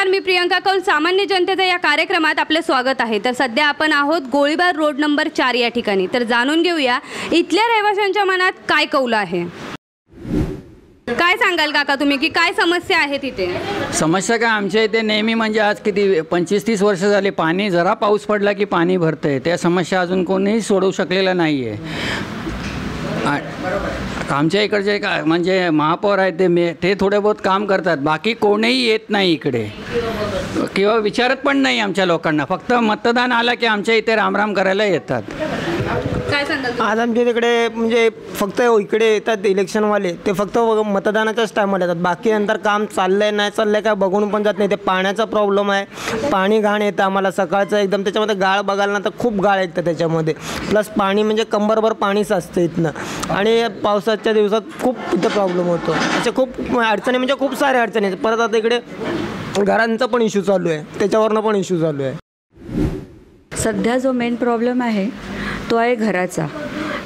नमस्कार मी प्रियंका कौल. सामान्य जनतेचं या कार्यक्रमात आपले स्वागत आहे. तर सध्या आपण आहोत गोळीबार रोड नंबर चार या ठिकाणी. तर जाणून घेऊया इथल्या रहिवाशांच्या मनात काय कौल आहे? काय सांगाल काका तुम्ही की काय समस्या आहे तिथे समस्या काय आमच्या इथे नेहमी म्हणजे आज किती पंचवीस तीस वर्ष झाली पाणी जरा पाऊस पडला की पाणी भरतंय. त्या समस्या अजून कोणीही सोडवू शकलेला नाही आहे आमच्या इकडचे काय म्हणजे महापौर आहेत ते मे ते थोडे बहुत काम करतात. बाकी कोणीही येत नाही इकडे. किंवा विचारत पण नाही आमच्या लोकांना. फक्त मतदान आलं की आमच्या इथे रामराम करायला येतात. काय सांगाल? आज आमच्या तिकडे म्हणजे फक्त इकडे येतात इलेक्शनवाले. ते फक्त मतदानाच्याच टायमाला येतात. बाकी नंतर काम चाललंय नाही चाललंय काय बघून पण जात नाही. ते पाण्याचा प्रॉब्लेम आहे. पाणी घाण येतं आम्हाला. सकाळचं एकदम त्याच्यामध्ये गाळ बघायला ना तर खूप गाळ येतं त्याच्यामध्ये. प्लस पाणी म्हणजे कंबरभर पाणी साचतं इथनं. आणि पावसाच्या दिवसात खूप इथं प्रॉब्लेम होतो. अशा खूप अडचणी म्हणजे खूप साऱ्या अडचणी आहेत. परत आता इकडे घरांचा पण इश्यू चालू आहे. त्याच्यावरनं पण इश्यू चालू आहे. सध्या जो मेन प्रॉब्लेम आहे तो आहे घराचा.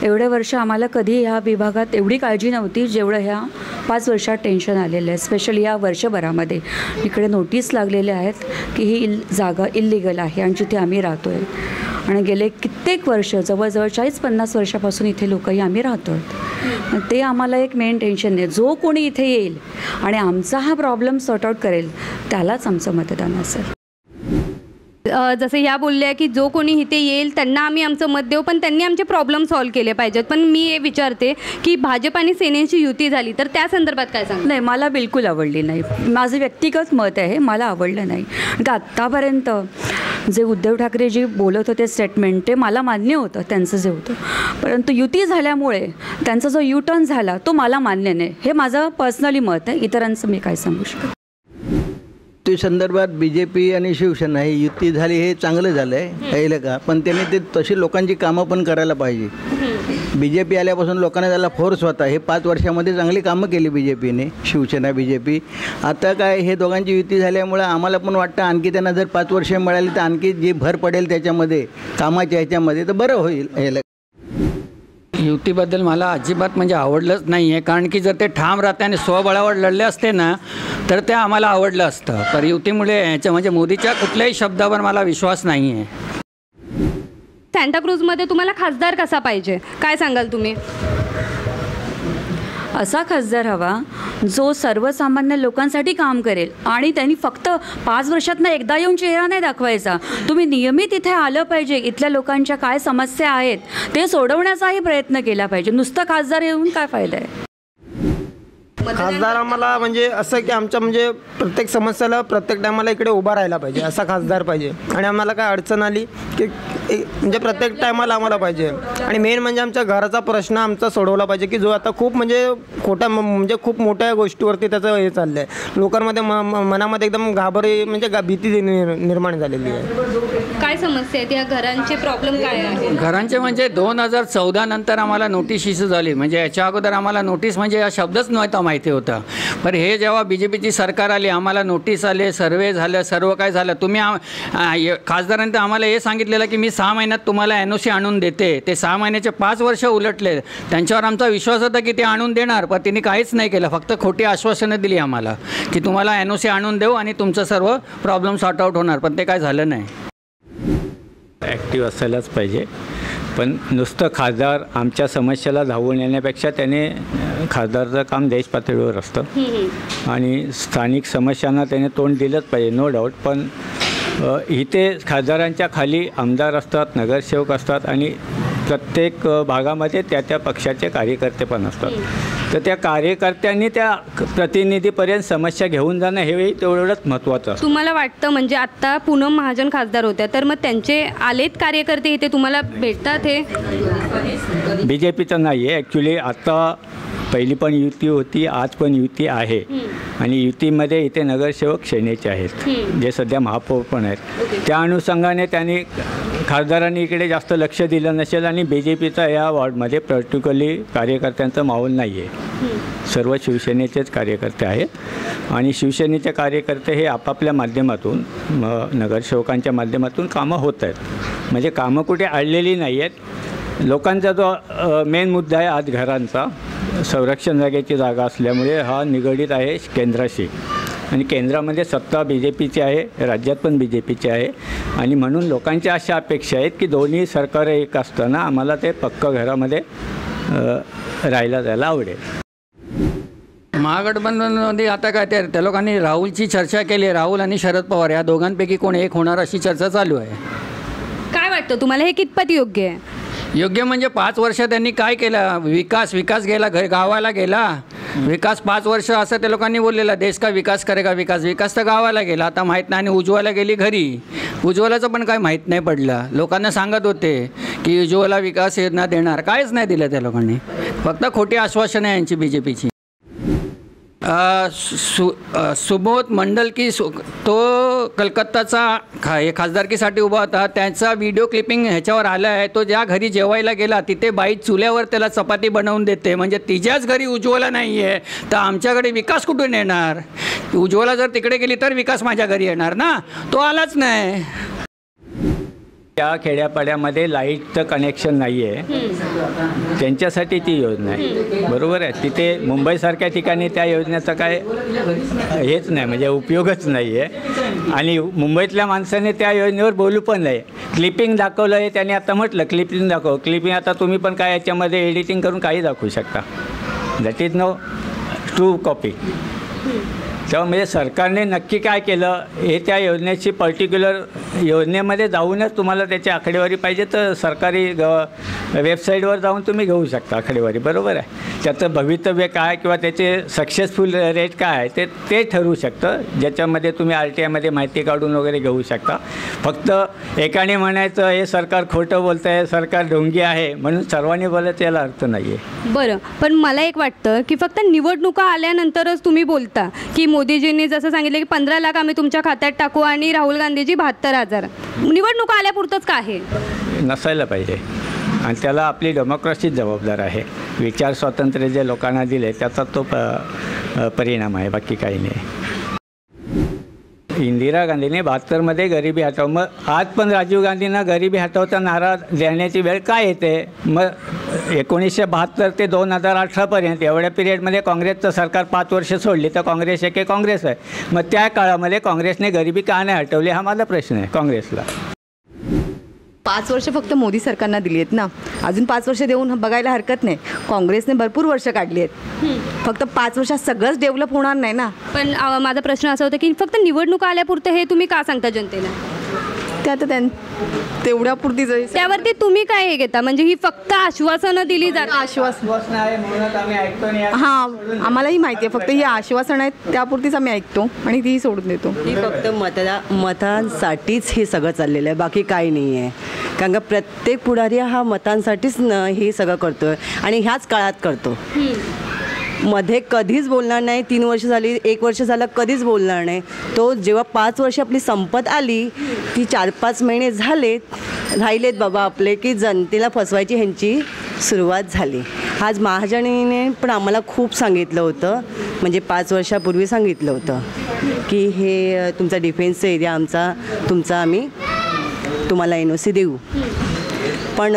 एवढे वर्ष आम्हाला कधी ह्या विभागात एवढी काळजी नव्हती जेवढं ह्या पाच वर्षात टेन्शन आलेलं आहे. स्पेशली या वर्षभरामध्ये. इकडे नोटीस लागलेल्या आहेत की ही इल जागा इल्लिगल आहे आणि जिथे आम्ही राहतो आहे आणि गेले कित्येक वर्ष जवळजवळ चाळीस पन्नास वर्षापासून इथे लोकही आम्ही राहतो आहेत ते आम्हाला एक मेन टेन्शन आहे. जो कोणी इथे येईल आणि आमचा हा प्रॉब्लेम सॉर्ट आउट करेल त्यालाच आमचं मतदान असेल जसं ह्या बोलल्या की जो कोणी इथे येईल त्यांना आम्ही आमचं मत देऊ पण त्यांनी आमचे प्रॉब्लेम सॉल्व्ह केले पाहिजेत. पण मी हे विचारते की भाजप आणि सेनेची युती झाली तर त्या संदर्भात काय सांग नाही मला बिलकुल आवडली नाही. माझं व्यक्तिगत मत आहे मला आवडलं नाही. आत्तापर्यंत जे उद्धव ठाकरे जी बोलत होते स्टेटमेंट ते मला मान्य होतं त्यांचं जे होतं. परंतु युती झाल्यामुळे त्यांचा जो यू टर्न झाला तो मला मान्य नाही. हे माझं पर्सनली मत आहे. इतरांचं मी काय सांगू शकत युती संदर्भात बी जे पी आणि शिवसेना ही युती झाली हे चांगलं झालं आहे कळलं का पण त्यांनी ते तशी लोकांची कामं पण करायला पाहिजे. बी जे पी आल्यापासून लोकांना त्याला फोर्स होता. हे पाच वर्षामध्ये चांगली कामं केली बी जे पीने शिवसेना बी जे पी आता काय हे दोघांची युती झाल्यामुळं आम्हाला पण वाटतं आणखी त्यांना जर पाच वर्ष मिळाली तर आणखी जी भर पडेल त्याच्यामध्ये कामाच्या ह्याच्यामध्ये तर बरं होईल हे युतीबद्दल मला अजिबात म्हणजे आवडलंच नाही आहे कारण की जर ते ठाम राहते आणि स्वबळावर लढले असते ना तर ते आम्हाला आवडलं असतं. तर युतीमुळे याच्या म्हणजे मोदीच्या कुठल्याही शब्दावर मला विश्वास नाही आहे सँटाक्रूजमध्ये तुम्हाला खासदार कसा पाहिजे? काय सांगाल तुम्ही? असा खासदार हवा जो सर्वसामान्य लोकांसाठी काम करेल आणि त्यांनी फक्त पाच वर्षातनं एकदा येऊन चेहरा नाही दाखवायचा. तुम्ही नियमित इथे आलं पाहिजे. इथल्या लोकांच्या काय समस्या आहेत ते सोडवण्याचाही प्रयत्न केला पाहिजे. नुसतं खासदार येऊन काय फायदा आहे? खासदार आम्हाला म्हणजे असं की आमच्या म्हणजे प्रत्येक समस्याला प्रत्येक टायमाला इकडे उभा राहायला पाहिजे असा खासदार पाहिजे. आणि आम्हाला काय अडचण आली की म्हणजे प्रत्येक टायमाला आम्हाला पाहिजे. आणि मेन म्हणजे आमच्या घराचा प्रश्न आमचा सोडवला पाहिजे की जो आता खूप म्हणजे खोटा म- म्हणजे खूप मोठ्या गोष्टीवरती त्याचं हे चाललं आहे लोकांमध्ये म- मनामध्ये एकदम घाबरी म्हणजे भीती निर्- निर्माण झालेली आहे. काय समस्या आहेत या घरांचे प्रॉब्लेम काय आहे घरांचे म्हणजे दोन हजार चौदा नंतर आम्हाला नोटीस इश्यू झाली. म्हणजे याच्या अगोदर आम्हाला नोटीस म्हणजे हा शब्दच नव्हता. माहिती होतं. पण हे जेव्हा बी जे पीची सरकार आली आम्हाला नोटीस आले सर्वे झालं सर्व काय झालं तुम्ही खासदारांनी तर आम्हाला हे सांगितलेलं की मी सहा महिन्यात तुम्हाला एन ओ सी आणून देते. ते सहा महिन्याचे पाच वर्ष उलटले. त्यांच्यावर आमचा विश्वास होता की ते आणून देणार पण तिने काहीच नाही केलं. फक्त खोटी आश्वासनं दिली आम्हाला की तुम्हाला एन ओ सी आणून देऊ आणि तुमचं सर्व प्रॉब्लेम सॉर्ट आउट होणार पण ते काय झालं नाही. ॲक्टिव्ह असायलाच पाहिजे. पण नुसतं खासदार आमच्या समस्याला धावून येण्यापेक्षा त्याने खासदारचं काम देश पातळीवर असतं आणि स्थानिक समस्यांना त्याने तोंड दिलंच पाहिजे नो डाऊट पण इथे खासदारांच्या खाली आमदार असतात नगरसेवक असतात आणि प्रत्येक भागामध्ये त्या त्या पक्षाचे कार्यकर्ते पण असतात. तर त्या कार्यकर्त्यांनी त्या प्रतिनिधीपर्यंत समस्या घेऊन जाणं हेही तेवढंच महत्त्वाचं असतं. तुम्हाला वाटतं म्हणजे आत्ता पूनम महाजन खासदार होत्या तर मग त्यांचे आलेत कार्यकर्ते इथे तुम्हाला भेटतात हे? बी जे पीचं नाही आहे ॲक्च्युली आत्ता पहिली पण युती होती आज पण युती आहे. आणि युतीमध्ये इथे नगरसेवक सेनेचे आहेत जे सध्या महापौर पण आहेत. त्या अनुषंगाने त्यांनी खासदारांनी इकडे जास्त लक्ष दिलं नसेल आणि बी जे पीचा या वॉर्डमध्ये पर्टिक्युलरली कार्यकर्त्यांचा माहोल नाही आहे. सर्व शिवसेनेचेच कार्यकर्ते आहेत. आणि शिवसेनेचे कार्यकर्ते हे आपापल्या माध्यमातून म, नगरसेवकांच्या माध्यमातून कामं होत आहेत. म्हणजे कामं कुठे अडलेली नाही आहेत लोकांचा जो मेन मुद्दा आहे आज घरांचा संरक्षण जागेची जागा असल्यामुळे हा निगडीत आहे केंद्राशी. आणि केंद्रामध्ये सत्ता बी जे पीची आहे राज्यात पण बी जे पीची आहे. आणि म्हणून लोकांच्या अशा अपेक्षा आहेत की दोन्ही सरकार एक असताना आम्हाला ते पक्क घरामध्ये राहायला जायला आवडेल. महागठबंधनमध्ये आता काय ते त्या लोकांनी राहुलची चर्चा केली आहे. राहुल आणि शरद पवार या दोघांपैकी कोण एक होणार अशी चर्चा चालू आहे. काय वाटतं? तुम्हाला हे कितपत योग्य आहे? योग्य म्हणजे पाच वर्ष त्यांनी काय केलं? विकास विकास गेला घर गावाला गेला. विकास पाच वर्ष असं त्या लोकांनी बोललेलं देश का विकास करेगा विकास? विकास तर गावाला गेला. आता माहीत नाही आणि उज्ज्वला गेली घरी. उज्ज्वलाचं पण काय माहीत नाही पडलं. लोकांना सांगत होते की उज्ज्वला विकास योजना देणार. काहीच नाही दिलं त्या लोकांनी. फक्त खोटी आश्वासनं आहे यांची बी जे पीची सु सुबोध मंडल की सु तो कलकत्ताचा खा हे खासदारकीसाठी उभा होता. त्याचा व्हिडिओ क्लिपिंग ह्याच्यावर आला आहे. तो ज्या घरी जेवायला गेला तिथे बाई चुल्यावर त्याला चपाती बनवून देते. म्हणजे तिच्याच घरी उज्ज्वला नाही आहे तर आमच्याकडे विकास कुठून येणार? उज्ज्वला जर तिकडे गेली तर विकास माझ्या घरी येणार ना? तो आलाच नाही. त्या खेड्यापाड्यामध्ये लाईटचं कनेक्शन नाही आहे त्यांच्यासाठी ती योजना आहे. बरोबर आहे. तिथे मुंबईसारख्या ठिकाणी त्या योजनेचं काय हेच नाही म्हणजे उपयोगच नाही आहे आणि मुंबईतल्या माणसाने त्या योजनेवर बोलू पण नाही क्लिपिंग दाखवलं आहे त्याने आता म्हटलं क्लिपिंग दाखव. क्लिपिंग आता तुम्ही पण काय याच्यामध्ये एडिटिंग करून काही दाखवू शकता. That is no true copy तेव्हा म्हणजे सरकारने नक्की काय केलं हे त्या योजनेची पर्टिक्युलर योजनेमध्ये जाऊनच तुम्हाला त्याची आकडेवारी पाहिजे तर सरकारी ग वेबसाईटवर जाऊन तुम्ही घेऊ शकता आकडेवारी बरोबर आहे? त्याचं भवितव्य काय किंवा त्याचे सक्सेसफुल रेट काय आहे ते ते ठरवू शकतं. ज्याच्यामध्ये तुम्ही आर टी आयमध्ये माहिती काढून वगैरे घेऊ शकता. फक्त एकाने म्हणायचं हे सरकार खोटं बोलतं आहे सरकार ढोंगी आहे म्हणून सर्वांनी बोलत याला अर्थ नाही आहे बरं पण मला एक वाटतं की फक्त निवडणुका आल्यानंतरच तुम्ही बोलता की मोदीजींनी जसं सांगितलं की पंधरा लाख आम्ही तुमच्या खात्यात टाकू आणि राहुल गांधीजी बहात्तर हजार. निवडणुका आल्यापुरतंच का आहे? नसायला पाहिजे. आणि त्याला आपली डेमोक्रेसीच जबाबदार आहे. विचार स्वातंत्र्य जे लोकांना दिले त्याचा तो प परिणाम आहे. बाकी काही नाही. इंदिरा गांधीने बहात्तरमध्ये गरिबी हटव. मग आज पण राजीव गांधींना गरिबी हटवता नारा देण्याची वेळ काय येते? मग एकोणीसशे बहात्तर ते दोन हजार अठरापर्यंत एवढ्या पिरियडमध्ये काँग्रेसचं सरकार पाच वर्ष सोडली तर काँग्रेस एके काँग्रेस आहे. मग त्या काळामध्ये काँग्रेसने गरिबी का नाही हटवली हा माझा प्रश्न आहे काँग्रेसला. पाच वर्ष फक्त मोदी सरकारनं दिली आहेत ना. अजून पाच वर्ष देऊन बघायला हरकत नाही. काँग्रेसने भरपूर वर्ष काढली आहेत. फक्त पाच वर्षात सगळंच डेव्हलप होणार नाही ना. पण माझा प्रश्न असा होता की फक्त निवडणुका आल्यापुरतं हे तुम्ही का सांगता जनतेला? ते आता त्यां तेवढ्यापुरती जरी त्यावरती तुम्ही काय हे घेता? म्हणजे ही फक्त आश्वासनं दिली जातात आश्वासन. आहे म्हणूनच आम्ही ऐकतो नाही हां आम्हालाही माहिती आहे. फक्त ही आश्वासन आहेत त्यापुरतीच आम्ही ऐकतो आणि तीही सोडून देतो. ही फक्त मतदा मतांसाठीच हे सगळं चाललेलं आहे. बाकी काही नाही आहे कारण का प्रत्येक पुढारी हा मतांसाठीच न हे सगळं करतो आहे आणि ह्याच काळात करतो. मध्ये कधीच बोलणार नाही तीन वर्ष झाली एक वर्ष झालं कधीच बोलणार नाही. तो जेव्हा पाच वर्ष आपली संपत आली ती चार पाच महिने झालेत राहिलेत बाबा आपले की जनतेला फसवायची ह्यांची सुरुवात झाली. आज महाजनीने पण आम्हाला खूप सांगितलं होतं म्हणजे पाच वर्षापूर्वी सांगितलं होतं की हे तुमचा डिफेन्सचा एरिया आमचा तुमचा आम्ही तुम्हाला एन ओ सी देऊ. पण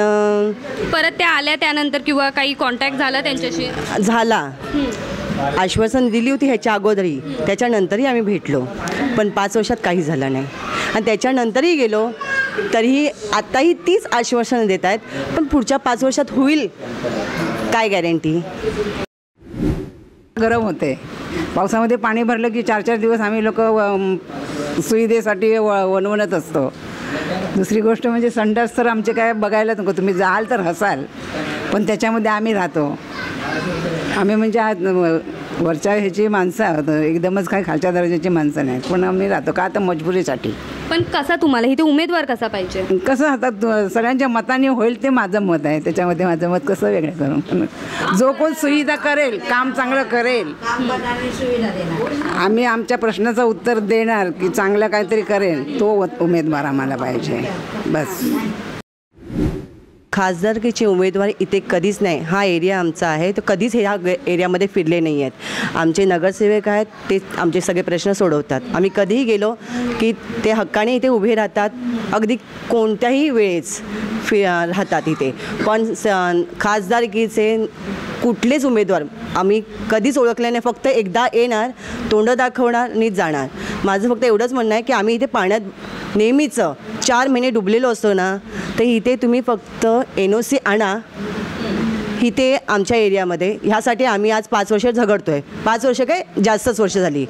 परत त्या आल्या त्यानंतर किंवा काही कॉन्टॅक्ट झाला त्यांच्याशी? झाला. आश्वासन दिली होती ह्याच्या अगोदरही. त्याच्यानंतरही आम्ही भेटलो. पण पाच वर्षात काही झालं नाही. आणि त्याच्यानंतरही गेलो तरीही आत्ताही तीच आश्वासनं देत आहेत. पण पुढच्या पाच वर्षात होईल काय गॅरंटी गरम होते. पावसामध्ये पाणी भरलं की चार चार दिवस आम्ही लोक सुविधेसाठी व वणवणत असतो. दुसरी गोष्ट म्हणजे संडास तर आमचे काय बघायलाच नको. तुम्ही जाल तर हसाल पण त्याच्यामध्ये आम्ही राहतो. आम्ही म्हणजे वरच्या ह्याची माणसं आहोत. एकदमच काय खालच्या दर्जाची माणसं नाहीत पण आम्ही राहतो. का तर मजबुरीसाठी. पण कसा तुम्हाला? इथे उमेदवार कसा पाहिजे? कसं आता तु- सगळ्यांच्या मताने होईल ते माझं मत आहे. त्याच्यामध्ये माझं मत कसं वेगळं करून जो कोण सुविधा करेल काम चांगलं करेल आम्ही आमच्या प्रश्नाचं उत्तर देणार की चांगलं काहीतरी करेल तो उमेदवार आम्हाला पाहिजे. बस. खासदारकीचे उमेदवार इथे कधीच नाही. हा एरिया आमचा आहे. तो कधीच ह्या ग- एरियामध्ये फिरले नाही आहेत. आमचे नगरसेवक आहेत ते आमचे सगळे प्रश्न सोडवतात. आम्ही कधीही गेलो की ते हक्काने इथे उभे राहतात. अगदी कोणत्याही वेळेस फि राहतात इथे. पण स खासदारकीचे कुठलेच उमेदवार आम्ही कधीच ओळखले नाही. फक्त एकदा येणार तोंड दाखवणार आणि जाणार. माझं फक्त एवढंच म्हणणं आहे की आम्ही इथे पाण्यात नेहमीचं चार महिने डुबलेलो असतो ना तर इथे तुम्ही फक्त एन ओ सी आणा. इथे आमच्या एरियामध्ये. ह्यासाठी आम्ही आज पाच वर्ष झगडतो आहे पाच वर्ष काय? जास्तच वर्ष झाली.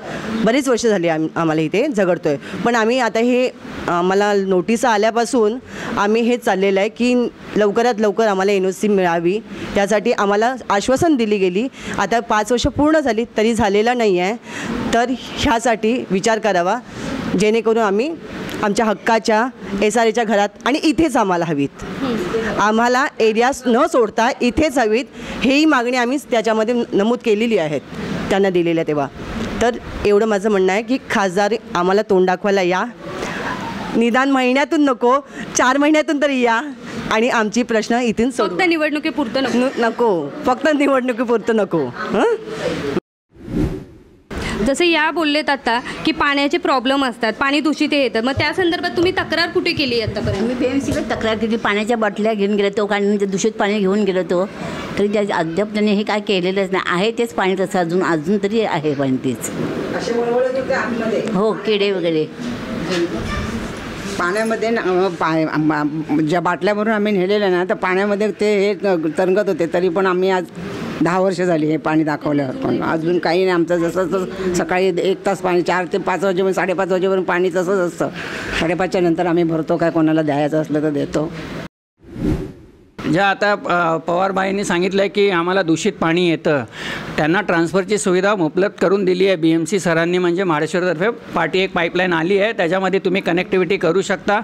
बरीच वर्ष झाली आम आम्हाला इथे झगडतो आहे पण आम्ही आता हे आम्हाला नोटीस आल्यापासून आम्ही हे चाललेलं आहे की लवकरात लवकर आम्हाला एन ओ सी मिळावी. त्यासाठी आम्हाला आश्वासन दिली गेली. आता पाच वर्ष पूर्ण झाली तरी झालेलं नाही आहे. तर ह्यासाठी विचार करावा. जेणेकरून आम्ही आमच्या हक्काच्या एस आर एच्या घरात आणि इथेच आम्हाला हवीत. आम्हाला एरियाज न सोडता इथेच हवीत. हेही मागणी आम्ही त्याच्यामध्ये नमूद केलेली आहेत त्यांना दिलेल्या तेव्हा. तर एवढं माझं म्हणणं आहे की खासदार आम्हाला तोंड दाखवायला या. निदान महिन्यातून नको चार महिन्यातून तरी या. आणि आमची प्रश्न इथून फक्त सोडू निवडणुकीपुरतं नको. नको. फक्त निवडणुकीपुरतं नको. हं? जसे या बोललेत आता की पाण्याचे प्रॉब्लेम असतात पाणी दूषित हे येतं. मग त्या संदर्भात तुम्ही तक्रार कुठे केली आतापर्यंत? मी बी एम सीकडे तक्रार केली. पाण्याच्या बाटल्या घेऊन गेलो तो कारण म्हणजे दूषित पाणी घेऊन गेलो तो तरी त्या अद्याप त्यांनी हे काय केलेलंच नाही. आहे तेच पाणी तसं अजून अजून तरी आहे पाणी तेच. हो किडे वगैरे. पाण्यामध्ये ज्या बाटल्यावरून आम्ही नेलेलं ना तर पाण्यामध्ये ते हे तरंगत होते. तरी पण आम्ही आज दहा वर्ष झाली हे पाणी दाखवल्यावर. पण अजून काही नाही. आमचं जसं जसं सकाळी एक तास पाणी चार ते पाच वाजेपर्यंत साडेपाच वाजेपर्यंत पाणी तसंच असतं. साडेपाचच्या नंतर आम्ही भरतो. काय कोणाला द्यायचं असलं तर देतो. ज्या आता पवारबाईंनी सांगितलं आहे की आम्हाला दूषित पाणी येतं. त्यांना ट्रान्सफरची सुविधा उपलब्ध करून दिली आहे बी एम सी सरांनी. म्हणजे महाराष्ट्रातर्फे पाठी एक पाईपलाईन आली आहे. त्याच्यामध्ये तुम्ही कनेक्टिव्हिटी करू शकता.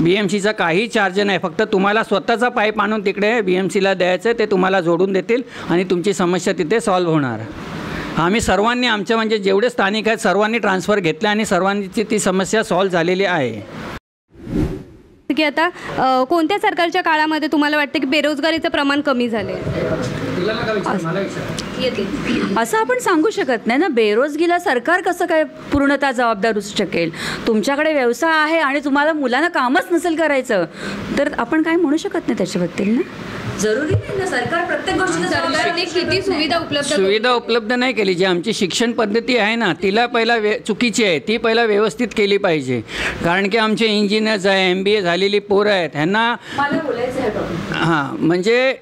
बी एम सीचा काही चार्ज नाही. फक्त तुम्हाला स्वतःचा पाईप आणून तिकडे बी एम सीला द्यायचं ते तुम्हाला जोडून देतील आणि तुमची समस्या तिथे सॉल्व्ह होणार. आम्ही सर्वांनी आमच्या म्हणजे जेवढे स्थानिक आहेत सर्वांनी ट्रान्सफर घेतले आणि सर्वांची ती समस्या सॉल्व्ह झालेली आहे. की आता कोणत्या सरकारच्या काळामध्ये तुम्हाला वाटतं की बेरोजगारीचं प्रमाण कमी झाले येते. असं आपण सांगू शकत नाही ना? बेरोजगीला सरकार कसं काय पूर्णतः जबाबदार असू शकेल? तुमच्याकडे व्यवसाय आहे आणि तुम्हाला मुलांना कामच नसेल करायचं तर आपण काय म्हणू शकत नाही त्याच्याबद्दल ना? जरुरी नाही ना? सरकार प्रत्येक गोष्टीला सरकारने किती सुविधा उपलब्ध सुविधा उपलब्ध नाही केली. जी आमची शिक्षण पद्धती आहे ना तिला पहिला वे चुकीची आहे. ती पहिला व्यवस्थित केली पाहिजे. कारण की आमचे इंजिनियर्स आहे एम बी ए झालेली पोरं आहेत. ह्यांना मला बोलायचं आहे बाबा. हां म्हणजे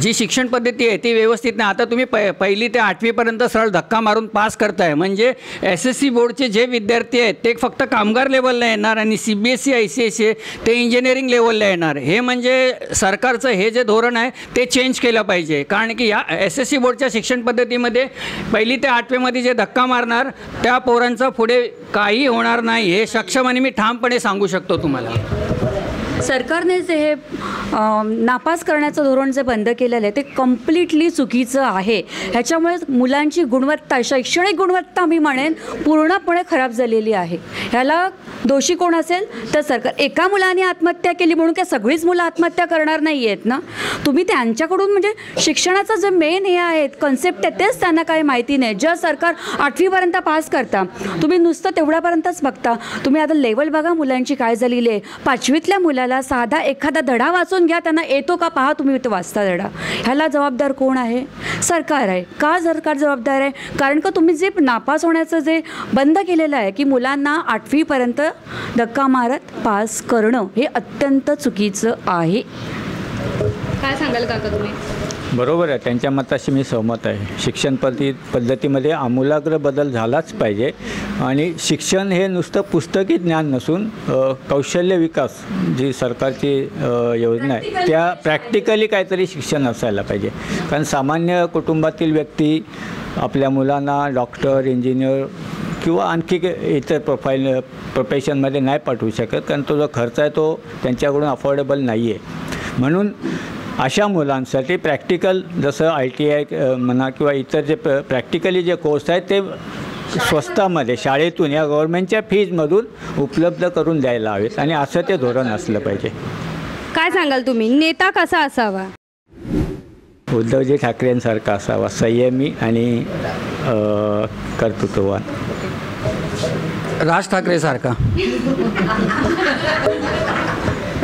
जी शिक्षण पद्धती आहे ती व्यवस्थित नाही. आता तुम्ही प पहिली ते आठवीपर्यंत सरळ धक्का मारून पास करताय. म्हणजे एस एस सी बोर्डचे जे विद्यार्थी आहेत ते फक्त कामगार लेवलला येणार आणि C B S C I C S C ते इंजिनिअरिंग लेवलला येणार. हे म्हणजे सरकारचं हे जे धोरण आहे ते चेंज केलं पाहिजे. कारण की या एस एस सी बोर्डच्या शिक्षण पद्धतीमध्ये पहिली ते आठवीमध्ये जे धक्का मारणार त्या पोरांचं पुढे काही होणार नाही. हे सक्षम आणि मी ठामपणे सांगू शकतो तुम्हाला. सरकारने जे हे नापास करण्याचं धोरण जे बंद केलेलं आहे ते कम्प्लिटली चुकीचं आहे. ह्याच्यामुळे मुलांची गुणवत्ता शैक्षणिक गुणवत्ता मी म्हणेन पूर्णपणे खराब झालेली आहे. ह्याला दोषी कोण असेल? तर सरकार. एका मुलाने आत्महत्या केली म्हणून काय सगळीच मुलं आत्महत्या करणार नाही आहेत ना? तुम्ही त्यांच्याकडून म्हणजे शिक्षणाचं जे मेन हे आहेत कन्सेप्ट आहे तेच त्यांना काही माहिती नाही. जर सरकार आठवीपर्यंत पास करता तुम्ही नुसतं तेवढ्यापर्यंतच बघता. तुम्ही आता लेवल बघा मुलांची काय झालेली आहे. पाचवीतल्या आपल्याला साधा एखादा धडा वाचून घ्या त्यांना येतो का पहा तुम्ही तो वाचता धडा? ह्याला जबाबदार कोण आहे? सरकार आहे. का सरकार जबाबदार आहे? कारण का तुम्ही जे नापास होण्याचं जे बंद केलेलं आहे की मुलांना आठवीपर्यंत धक्का मारत पास करणं हे अत्यंत चुकीचं आहे. काय सांगाल काका तुम्ही? बरोबर आहे. त्यांच्या मताशी मी सहमत आहे. शिक्षण पद्धती पद्धतीमध्ये आमूलाग्र बदल झालाच पाहिजे. आणि शिक्षण हे नुसतं पुस्तकी ज्ञान नसून कौशल्य विकास जी सरकारची योजना आहे त्या प्रॅक्टिकली काहीतरी शिक्षण असायला पाहिजे. कारण सामान्य कुटुंबातील व्यक्ती आपल्या मुलांना डॉक्टर इंजिनियर किंवा आणखी इतर प्रोफाईल प्रोफेशनमध्ये नाही पाठवू शकत. कारण तो जो खर्च आहे तो त्यांच्याकडून अफोर्डेबल नाही आहे म्हणून अशा मुलांसाठी प्रॅक्टिकल जसं आय टी आय म्हणा किंवा इतर जे प्र प्रॅक्टिकली जे कोर्स आहेत ते स्वस्तामध्ये शाळेतून या गव्हर्नमेंटच्या फीजमधून उपलब्ध करून द्यायला हवेत आणि असं ते धोरण असलं पाहिजे. काय सांगाल तुम्ही? नेता कसा असावा? उद्धवजी ठाकरेंसारखा असावा. संयमी आणि कर्तृत्ववान. राज ठाकरेसारखा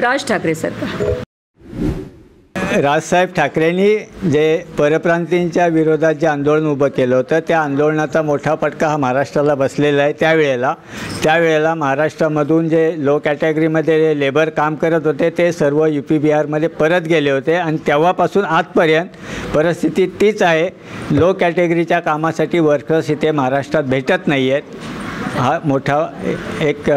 राज ठाकरे सरकार राजसाहेब ठाकरेंनी जे परप्रांतींच्या विरोधात जे आंदोलन उभं केलं होतं त्या आंदोलनाचा मोठा फटका हा महाराष्ट्राला बसलेला आहे. त्यावेळेला त्यावेळेला महाराष्ट्रामधून जे लो कॅटेगरीमध्ये लेबर काम करत होते ते सर्व यू पी बिहारमध्ये परत गेले होते. आणि तेव्हापासून आजपर्यंत परिस्थिती तीच आहे. लो कॅटेगरीच्या कामासाठी वर्कर्स इथे महाराष्ट्रात भेटत नाही आहेत हा मोठा एक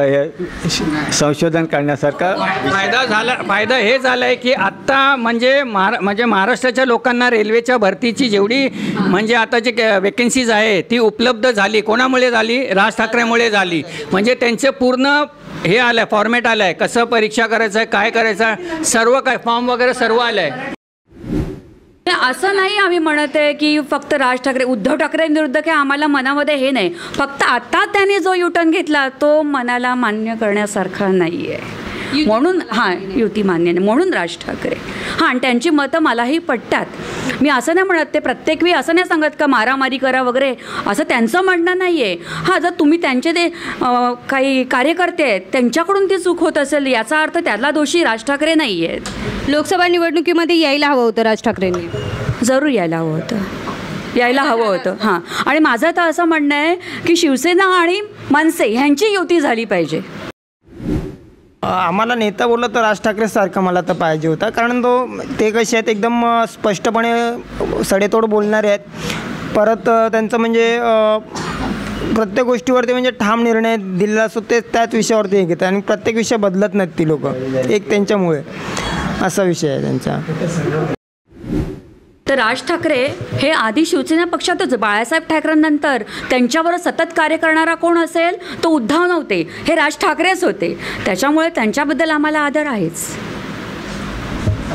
संशोधन करण्यासारखा फायदा झाला फायदा हे झाला आहे की आत्ता म्हणजे महारा म्हणजे महाराष्ट्राच्या लोकांना रेल्वेच्या भरतीची जेवढी म्हणजे आता जी वेकेन्सीज आहे ती उपलब्ध झाली. कोणामुळे झाली? राज ठाकरेमुळे झाली. म्हणजे त्यांचे पूर्ण हे आलं आहे फॉर्मॅट आलं आहे कसं परीक्षा करायचं आहे काय करायचं आहे सर्व काय फॉर्म वगैरे सर्व आलं आहे असं नाही आम्ही म्हणत आहे की फक्त राज ठाकरे उद्धव ठाकरेंविरुद्ध काय आम्हाला मनामध्ये हे नाही. फक्त आता त्यांनी जो युटर्न घेतला तो मनाला मान्य करण्यासारखा नाही आहे म्हणून हां युती मान्य नाही. म्हणून राज ठाकरे. हां आणि त्यांची मतं मलाही पटतात. मी असं नाही म्हणत ते प्रत्येक वेळी असं नाही सांगत का मारामारी करा वगैरे. असं त्यांचं म्हणणं नाही आहे हां जर तुम्ही त्यांचे ते काही कार्यकर्ते आहेत त्यांच्याकडून ती चूक होत असेल याचा अर्थ त्याला दोषी राज ठाकरे नाही आहेत लोकसभा निवडणुकीमध्ये यायला हवं होतं राज ठाकरेंनी. जरूर यायला हवं होतं. यायला हवं होतं हां. आणि माझं तर असं म्हणणं आहे की शिवसेना आणि मनसे ह्यांची युती झाली पाहिजे. आम्हाला नेता बोललं तर राज ठाकरेसारखं मला तर पाहिजे होता. कारण तो ते कसे आहेत एकदम स्पष्टपणे सडेतोड बोलणारे आहेत. परत त्यांचं म्हणजे प्रत्येक गोष्टीवरती म्हणजे ठाम निर्णय दिलेला असतो ते त्याच विषयावरती हे घेतात. आणि प्रत्येक विषय बदलत नाहीत ती लोक. एक त्यांच्यामुळे. असा विषय आहे त्यांचा. तर राज ठाकरे हे आधी शिवसेना पक्षातच बाळासाहेब ठाकरेंनंतर त्यांच्यावर सतत कार्य करणारा कोण असेल? तो उद्धव नव्हते. हे राज ठाकरेच होते. त्याच्यामुळे त्यांच्याबद्दल आम्हाला आदर आहेच.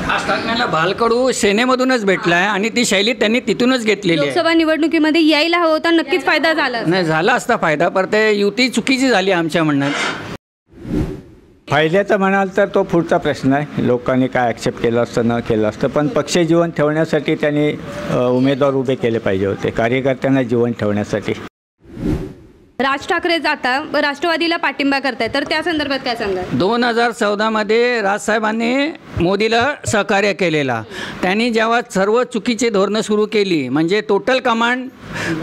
राज ठाकरेंना भालकडू सेनेमधूनच भेटला आहे आणि ती शैली त्यांनी तिथूनच घेतलेली आहे. लोकसभा निवडणुकीमध्ये यायला हवं होता नक्कीच फायदा झाला नाही झाला असता फायदा पर ते युती चुकीची झाली आमच्या म्हणण्यात. फायद्याचं म्हणाल तर तो पुढचा प्रश्न आहे. लोकांनी काय ॲक्सेप्ट केलं असतं न केलं असतं. पण पक्ष जीवन ठेवण्यासाठी त्यांनी उमेदवार उभे केले पाहिजे होते. कार्यकर्त्यांना जीवन ठेवण्यासाठी. राज ठाकरे जाता राष्ट्रवादीला पाठिंबा करताय तर त्या संदर्भात काय सांगा दोन हजार चौदामध्ये राजसाहेबांनी मोदीला सहकार्य केलेला. त्यांनी जेव्हा सर्व चुकीची धोरणं सुरू केली म्हणजे टोटल कमांड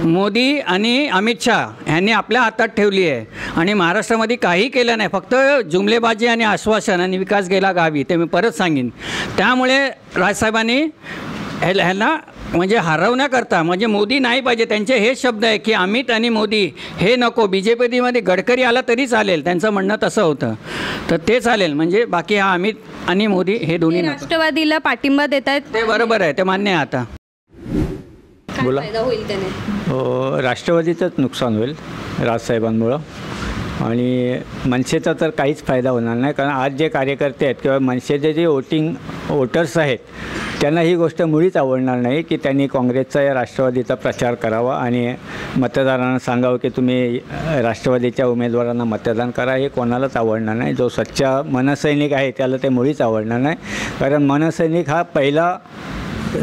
मोदी आणि अमित शहा यांनी आपल्या हातात ठेवली आहे. आणि महाराष्ट्रामध्ये काही केलं नाही फक्त जुमलेबाजी आणि आश्वासन आणि विकास गेला गावी ते मी परत सांगेन. त्यामुळे राजसाहेबांनी ह्या- ह्यांना म्हणजे हरवण्याकरता म्हणजे मोदी नाही पाहिजे. त्यांचे हेच शब्द आहे की अमित आणि मोदी हे नको. बी जे पीमध्ये गडकरी आला तरी चालेल. त्यांचं म्हणणं तसं होतं. तर ते चालेल. म्हणजे बाकी हा अमित आणि मोदी हे दोन्ही राष्ट्रवादीला पाठिंबा देत आहेत. ते बरोबर आहे. ते मान्य आहे आता. बोला. फायदा होईल त्याने? अ, राष्ट्रवादीचंच नुकसान होईल राजसाहेबांमुळं. आणि मनसेचा तर काहीच फायदा होणार नाही. कारण आज जे कार्यकर्ते आहेत किंवा मनसेचे जे वोटिंग वोटर्स आहेत त्यांना ही गोष्ट मुळीच आवडणार नाही की त्यांनी काँग्रेसचा या राष्ट्रवादीचा प्रचार करावा आणि मतदारांना सांगावं की तुम्ही राष्ट्रवादीच्या उमेदवारांना मतदान करा. हे कोणालाच आवडणार नाही. जो सच्चा मनसैनिक आहे त्याला ते मुळीच आवडणार नाही. कारण मनसैनिक हा पहिला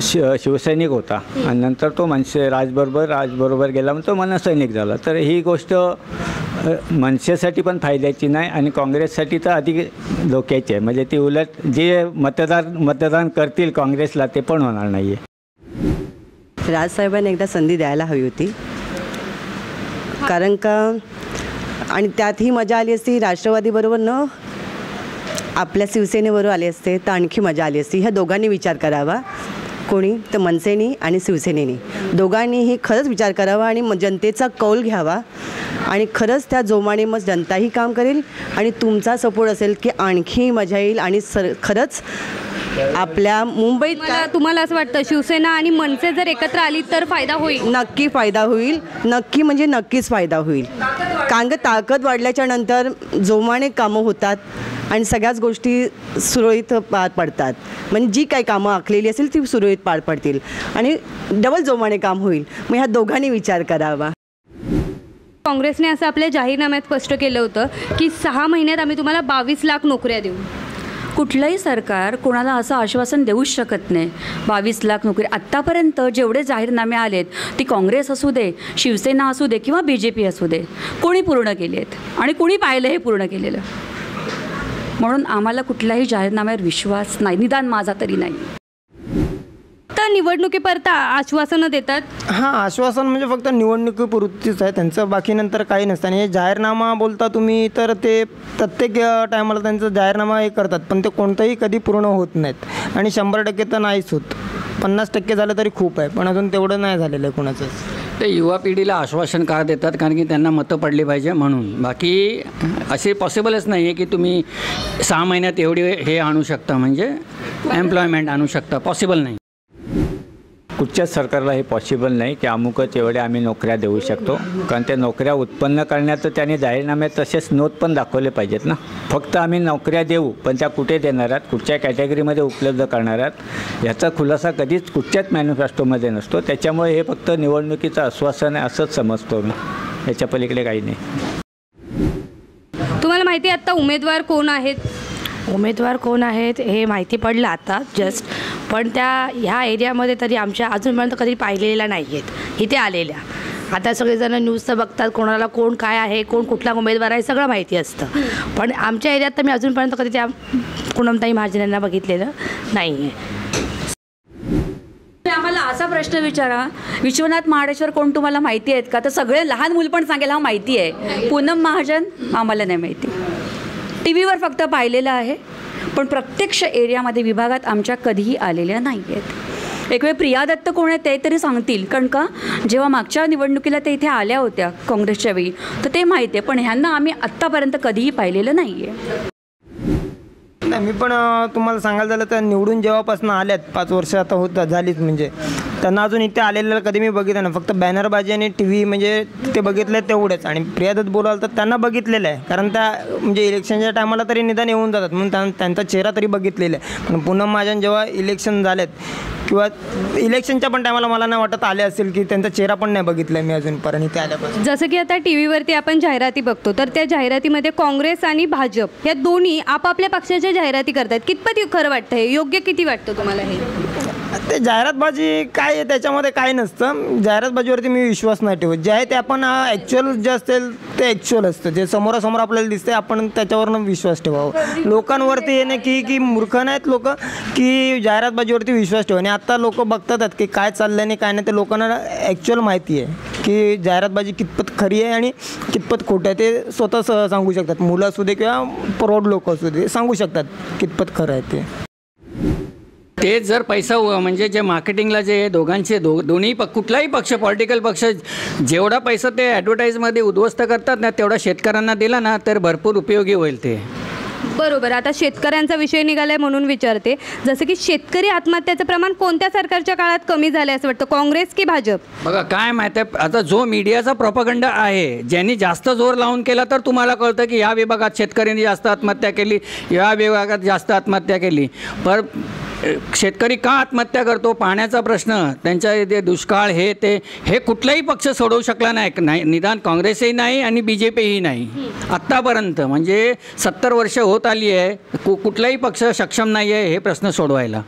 शि शिवसैनिक होता. आणि नंतर तो मनसे राजबरोबर राजबरोबर गेला मग तो मनसैनिक झाला. तर ही गोष्ट मनसेसाठी पण फायद्याची नाही आणि काँग्रेससाठी तर अधिक धोक्याची आहे. म्हणजे ती उलट जे मतदार मतदान करतील काँग्रेसला ते पण होणार नाही आहे राजसाहेबांनी एकदा संधी द्यायला हवी होती. कारण का आणि त्यात ही मजा आली असती राष्ट्रवादीबरोबर न आपल्या शिवसेनेबरोबर आले असते तर आणखी मजा आली असती. ह्या दोघांनी विचार करावा. कोणी तर मनसेनी आणि शिवसेनेनी. दोघांनीही खरंच विचार करावा आणि म- जनतेचा कौल घ्यावा. आणि खरंच त्या जोमाने मग जनताही काम करेल आणि तुमचा सपोर्ट असेल की आणखी मजा येईल आणि सर खरंच आपल्या मुंबईत तुम्हाला असं वाटतं शिवसेना आणि मनसे जर एकत्र आली तर फायदा होईल? नक्की फायदा होईल. नक्की म्हणजे नक्कीच फायदा होईल. कारण ताकद वाढल्याच्या नंतर जोमाने कामं होतात. आणि सगळ्याच गोष्टी सुरळीत पार पडतात. म्हणजे जी काही कामं आखलेली असेल ती सुरळीत पार पडतील. आणि डबल जोमाने काम होईल. मग ह्या दोघांनी विचार करावा. काँग्रेसने असं आपल्या जाहीरनाम्यात स्पष्ट केलं होतं की सहा महिन्यात आम्ही तुम्हाला बावीस लाख नोकऱ्या देऊ. कुठलंही सरकार कोणाला असं आश्वासन देऊच शकत नाही. बावीस लाख नोकरी आत्तापर्यंत जेवढे जाहीरनामे आलेत ती काँग्रेस असू दे शिवसेना असू दे किंवा बी जे पी असू दे कोणी पूर्ण केले आहेत आणि कोणी पाहिलं हे पूर्ण केलेलं? म्हणून आम्हाला कुठल्याही जाहीरनाम्यावर विश्वास नाही निदान माझा तरी नाही. निवडणुकीपर्यंत आश्वासनं देतात? हां आश्वासन म्हणजे फक्त निवडणुकीपुरतीच आहे. त्यांचं बाकी नंतर काही नसतं. आणि हे जाहीरनामा बोलता तुम्ही तर ते प्रत्येक टायमाला त्यांचा जाहीरनामा हे करतात. पण ते कोणतंही कधी पूर्ण होत नाहीत. आणि शंभर टक्के तर नाहीच होत. पन्नास टक्के झालं तरी खूप आहे. पण अजून तेवढं नाही झालेलं आहे कोणाचंच. ते युवा पिढीला आश्वासन का देतात? कारण की त्यांना मतं पडली पाहिजे म्हणून. बाकी असे पॉसिबलच नाही आहे की तुम्ही सहा महिन्यात एवढी हे आणू शकता. म्हणजे एम्प्लॉयमेंट आणू शकता. पॉसिबल नाही. कुठच्याच सरकारला हे पॉसिबल नाही की अमुकच एवढ्या आम्ही नोकऱ्या देऊ शकतो. कारण त्या नोकऱ्या उत्पन्न करण्याचं त्याने जाहीरनाम्यात तसेच नोट पण दाखवले पाहिजेत ना. फक्त आम्ही नोकऱ्या देऊ पण त्या कुठे देणार आहात कुठच्या कॅटेगरीमध्ये उपलब्ध करणार आहात याचा खुलासा कधीच कुठच्याच मॅन्युफॅस्टोमध्ये नसतो. त्याच्यामुळे हे फक्त निवडणुकीचं आश्वासन आहे असंच समजतो मी. याच्या पलीकडे काही नाही. तुम्हाला माहिती आहे आत्ता उमेदवार कोण आहेत? उमेदवार कोण आहेत हे माहिती पडलं आता जस्ट पण त्या ह्या एरियामध्ये तरी आमच्या अजूनपर्यंत कधी पाहिलेल्या नाही आहेत इथे आलेल्या. आता सगळेजण न्यूज तर बघतात कोणाला कोण काय आहे कोण कुठला उमेदवार आहे सगळं माहिती असतं. पण आमच्या एरियात तर मी अजूनपर्यंत कधी त्या पूनमताई महाजन यांना बघितलेलं नाही आहे आम्हाला असा प्रश्न विचारा विश्वनाथ महाडेश्वर कोण तुम्हाला माहिती आहेत का? तर सगळे लहान मुलं पण सांगेल हा माहिती आहे. पूनम महाजन आम्हाला नाही माहिती. टी व्हीवर फक्त पाहिलेलं आहे. पण प्रत्यक्ष एरियामध्ये विभागात आमच्या कधीही आलेल्या नाही आहेत एक वेळ प्रिया दत्त कोण आहे ते तरी सांगतील. कारण का जेव्हा मागच्या निवडणुकीला ते इथे आल्या होत्या काँग्रेसच्या वेळी तर ते माहिती आहे. पण ह्यांना आम्ही आत्तापर्यंत कधीही पाहिलेलं नाही आहे मी पण तुम्हाला सांगायला झालं तर निवडून जेव्हापासून आल्यात पाच वर्ष आता होत झालीच म्हणजे त्यांना अजून इथे आलेलं कधी मी बघितलं ना फक्त बॅनरबाजी आणि टी व्ही म्हणजे ते बघितलं तेवढेच. आणि प्रियादत बोलाल तर त्यांना बघितलेलं आहे. कारण त्या म्हणजे इलेक्शनच्या टायमाला तरी निदान येऊन जातात. म्हणून त्यां- त्यांचा चेहरा तरी बघितलेला आहे. पण पुन्हा माझ्या जेव्हा इलेक्शन झालेत किंवा इलेक्शनच्या पण टायमाला मला नाही वाटत आले असेल की त्यांचा चेहरा पण नाही बघितला आहे मी अजूनपर्यंत इथे आल्यापासून. जसं की आता टी व्हीवरती आपण जाहिराती बघतो तर त्या जाहिरातीमध्ये काँग्रेस आणि भाजप या दोन्ही आपापल्या पक्षाच्या जाहिराती करतात. कितपत खरं वाटतं हे योग्य किती वाटतं तुम्हाला हे? ते जाहिरातबाजी काय आहे त्याच्यामध्ये काय नसतं. जाहिरातबाजीवरती मी विश्वास नाही ठेवत. जे आहे ते आपण ॲक्च्युअल जे असेल ते ॲक्च्युअल असतं. जे समोरासमोर आपल्याला दिसते आपण त्याच्यावरनं विश्वास ठेवावं. लोकांवरती हे नाही की की मूर्ख नाहीत लोक की जाहिरातबाजीवरती विश्वास ठेवा. आणि आता लोक बघतात की काय चाललं आणि काय नाही. ते लोकांना ॲक्च्युअल माहिती आहे की जाहिरातबाजी कितपत खरी आहे आणि कितपत खोटं आहे. ते स्वतः स- सांगू शकतात. मुलं असू दे किंवा प्रौढ लोक असू दे सांगू शकतात कितपत खरं आहे ते. ते जर पैसा म्हणजे जे मार्केटिंगला जे दोघांचे दो दोन्ही प कुठलाही पक्ष पॉलिटिकल पक्ष जेवढा पैसा ते ॲडव्हर्टाईजमध्ये उद्ध्वस्त करतात ना तेवढा शेतकऱ्यांना दिला ना तर भरपूर उपयोगी होईल ते. बरोबर. आता शेतकऱ्यांचा विषय निघालाय म्हणून विचारते. जसं की शेतकरी आत्महत्याचं प्रमाण कोणत्या सरकारच्या काळात कमी झालं असं वाटतं? काँग्रेस की भाजप? बघा काय माहीत आहे आता जो मीडियाचा प्रॉपगंड आहे ज्यांनी जास्त जोर लावून केला तर तुम्हाला कळतं की या विभागात शेतकऱ्यांनी जास्त आत्महत्या केली या विभागात जास्त आत्महत्या केली. पर शेतकरी का आत्महत्या करतो? पाण्याचा प्रश्न. त्यांच्या ते दुष्काळ हे ते. हे कुठलाही पक्ष सोडवू शकला नाही. नाही निदान काँग्रेसही नाही आणि बी जे पीही नाही. आत्तापर्यंत म्हणजे सत्तर वर्ष होत आली आहे. कु कुठलाही पक्ष सक्षम नाही आहे हे प्रश्न सोडवायला.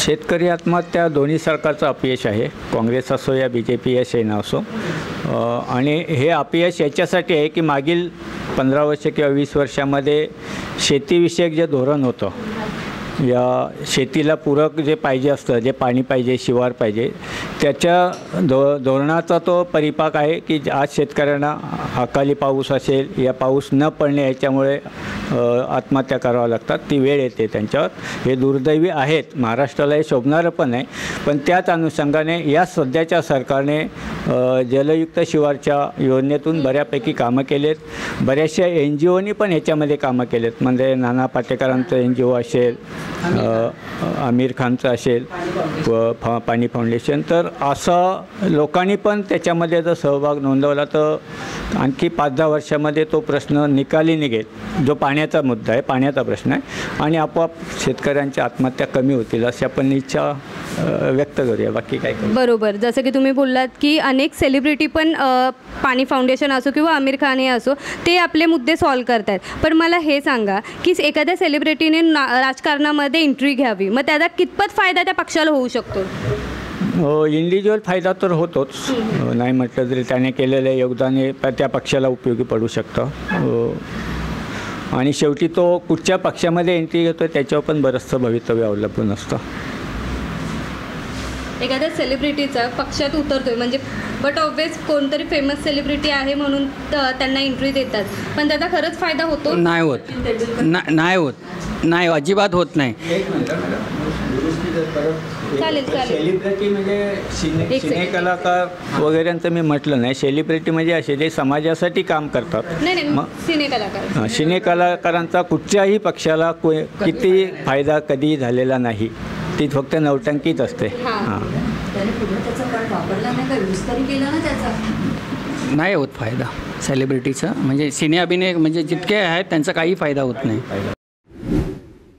शेतकरी आत्महत्या दोन्ही सरकारचं अपयश आहे. काँग्रेस असो या बी जे पी या सेना असो. आणि हे अपयश याच्यासाठी आहे की मागील पंधरा वर्ष किंवा वीस वर्षामध्ये शेतीविषयक जे धोरण होतं या शेतीला पूरक जे पाहिजे असतं जे पाणी पाहिजे शिवार पाहिजे त्याच्या धो धोरणाचा तो परिपाक आहे की आज शेतकऱ्यांना अकाली पाऊस असेल या पाऊस न पडणे याच्यामुळे आत्महत्या कराव्या लागतात. ती वेळ येते त्यांच्यावर. हे दुर्दैवी आहेत. महाराष्ट्राला हे शोभणारं पण आहे. पण त्याच अनुषंगाने या सध्याच्या सरकारने जलयुक्त शिवारच्या योजनेतून बऱ्यापैकी कामं केलेत. बऱ्याचशा एन जी ओनी पण ह्याच्यामध्ये कामं केलेत. म्हणजे नाना पाटेकरांचं एन जी ओ असेल आमिर खानचं असेल व फा पाणी फाउंडेशन. तर असं लोकांनी पण त्याच्यामध्ये जर सहभाग नोंदवला तर आणखी पाच दहा वर्षामध्ये तो प्रश्न निकाली निघेल. जो पाण्याचा मुद्दा आहे पाण्याचा प्रश्न आहे. आणि आपोआप शेतकऱ्यांच्या आत्महत्या कमी होतील अशी आपण इच्छा व्यक्त करूया. बाकी काय बरोबर. जसं की तुम्ही बोललात की अनेक सेलिब्रिटी पण पाणी फाउंडेशन असो किंवा आमिर खान हे असो ते आपले मुद्दे सॉल्व करतात पण मला हे सांगा की एखाद्या सेलिब्रिटीने ना राजकारणामध्ये एंट्री घ्यावी. मग त्याचा कितपत फायदा त्या पक्षाला होऊ शकतो? इंडिव्हिज्युअल फायदा तर होतोच. नाही म्हटलं तरी त्याने केलेलं योगदान हे त्या पक्षाला उपयोगी पडू शकतं. आणि शेवटी तो कुठच्या पक्षामध्ये एंट्री घेतो त्याच्यावर पण बरंचसं भवितव्य अवलंबून असतं. एखाद्या सेलिब्रिटीचा पक्षात उतरतोय. म्हणजे बट ऑब्वियस कोणतरी फेमस सेलिब्रिटी आहे म्हणून त्यांना एंट्री देतात. पण त्याचा खरंच फायदा होतो? नाही होत. ना- नाही होत. नाही अजिबात होत नाही. चालेल चालेल. सेलिब्रिटी म्हणजे सिने एक सिने second. कलाकार वगैरेंचं मी म्हटलं नाही. सेलिब्रिटी म्हणजे असे जे समाजासाठी काम करतात. नाही नाही मग सिने कलाकार अ, सिने कलाकारांचा कुठच्याही पक्षाला को किती फायदा कधी झालेला नाही. ती फक्त नवटंकीच असते. त्याने पुढे त्याचा कार्ड वापरला नाही का? यूज तरी केला ना त्याचा? नाही होत फायदा. सेलिब्रिटीचा. म्हणजे सिने अभिनय म्हणजे जितके आहेत त्यांचा काही फायदा होत नाही.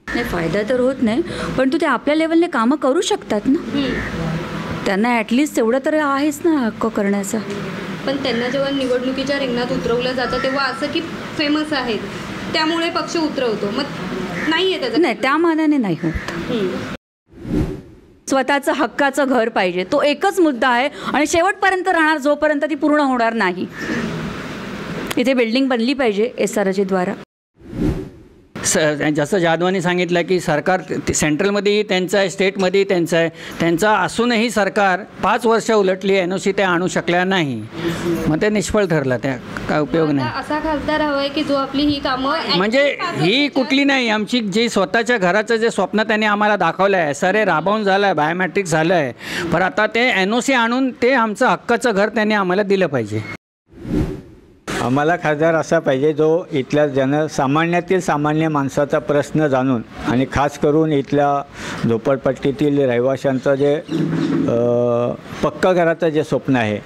नाही फायदा तर होत नाही पण तू ते आपल्या लेवलने कामं करू शकतात ना? त्यांना ॲटलिस्ट तेवढं तर आहेच ना हक्क करण्याचा. पण त्यांना जेव्हा निवडणुकीच्या रिंगणात उतरवलं जातं तेव्हा असं की फेमस आहेत. त्यामुळे पक्ष उतरवतो. मग नाही आहे त्याचं नाही त्या मानाने नाही होत. स्वतःचं हक्काचं घर पाहिजे. तो एकच मुद्दा आहे आणि शेवटपर्यंत राहणार जोपर्यंत ती पूर्ण होणार नाही. इथे बिल्डिंग बनली पाहिजे एस आर द्वारा. स जसं जाधवानी सांगितलं की सरकार सेंट्रलमध्येही त्यांचं आहे स्टेटमध्येही त्यांचं आहे. त्यांचं असूनही सरकार पाच वर्ष उलटली एन ओ सी ते आणू शकल्या नाही. मग ते निष्फळ ठरलं त्या काय उपयोग नाही. असा खासदार हवाय की जो आपली ही कामं म्हणजे ही कुठली नाही आमची जी स्वतःच्या घराचं जे स्वप्न त्यांनी आम्हाला दाखवलं आहे ए राबवून झालं आहे बायोमॅट्रिक झालं आहे पण आता ते एन ओ सी आणून ते आमचं हक्काचं घर त्यांनी आम्हाला दिलं पाहिजे. आम्हाला खासदार असा पाहिजे जो इथल्या जनसामान्यातील सामान्य माणसाचा प्रश्न जाणून आणि खास करून इथल्या झोपडपट्टीतील रहिवाशांचं जे पक्कं पक्का घराचं जे स्वप्न आहे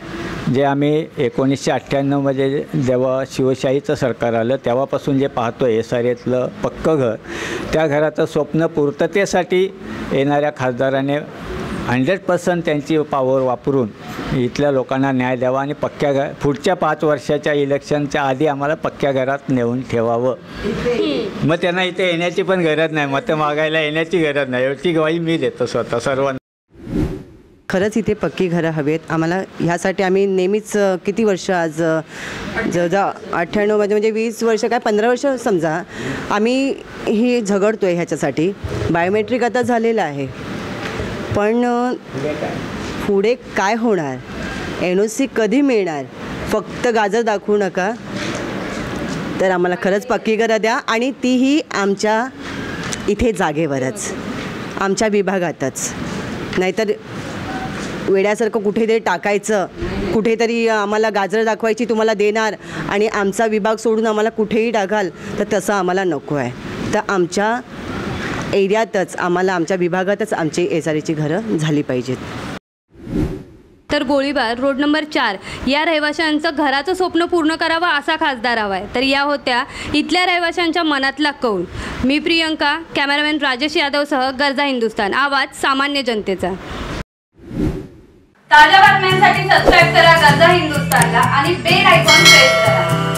जे आम्ही एकोणीसशे अठ्ठ्याण्णवमध्ये जेव्हा शिवशाहीचं सरकार आलं तेव्हापासून जे पाहतो एस आर एतलं पक्कं घर त्या घराचं स्वप्न पूर्ततेसाठी येणाऱ्या खासदाराने हंड्रेड पर्सेंट त्यांची पॉवर वापरून इथल्या लोकांना न्याय द्यावा आणि पक्क्या घर पुढच्या पाच वर्षाच्या इलेक्शनच्या आधी आम्हाला पक्क्या घरात नेऊन ठेवावं. मग त्यांना इथे येण्याची पण गरज नाही. मतं मागायला येण्याची गरज नाही. एवढी ग्वाही मी देतो स्वतः सर्वांना. खरंच इथे पक्की घरं हवेत. आम्हाला ह्यासाठी आम्ही नेहमीच किती वर्ष आज जवळजवळ अठ्ठ्याण्णवमध्ये म्हणजे वीस वर्ष काय पंधरा वर्ष समजा आम्ही ही झगडतो आहे ह्याच्यासाठी. बायोमेट्रिक आता झालेलं आहे. पण पुढे काय होणार? एन ओ सी कधी मिळणार? फक्त गाजर दाखवू नका. तर आम्हाला खरंच पक्की घरं द्या आणि तीही आमच्या इथे जागेवरच. आमच्या विभागातच. नाहीतर वेड्यासारखं कुठेतरी टाकायचं. कुठेतरी आम्हाला गाजर दाखवायची तुम्हाला देणार आणि आमचा विभाग सोडून आम्हाला कुठेही टाकाल तर तसं आम्हाला नको आहे तर आमच्या एरियातच आम्हाला आमच्या विभागातच आमची एस आर घरं झाली पाहिजेत. तर गोळीबार रोड नंबर चार या रहिवाशांचं घराचं स्वप्न पूर्ण करावं असा खासदार हवा आहे तर या होत्या इथल्या रहिवाशांच्या मनातला कौल मी प्रियंका कॅमेरामॅन राजेश यादवसह गरजा हिंदुस्तान आवाज सामान्य जनतेचा. ताज्या बातम्यांसाठी सबस्क्राईब करा गरजा हिंदुस्तानला आणि बेल आयकॉन प्रेस करा.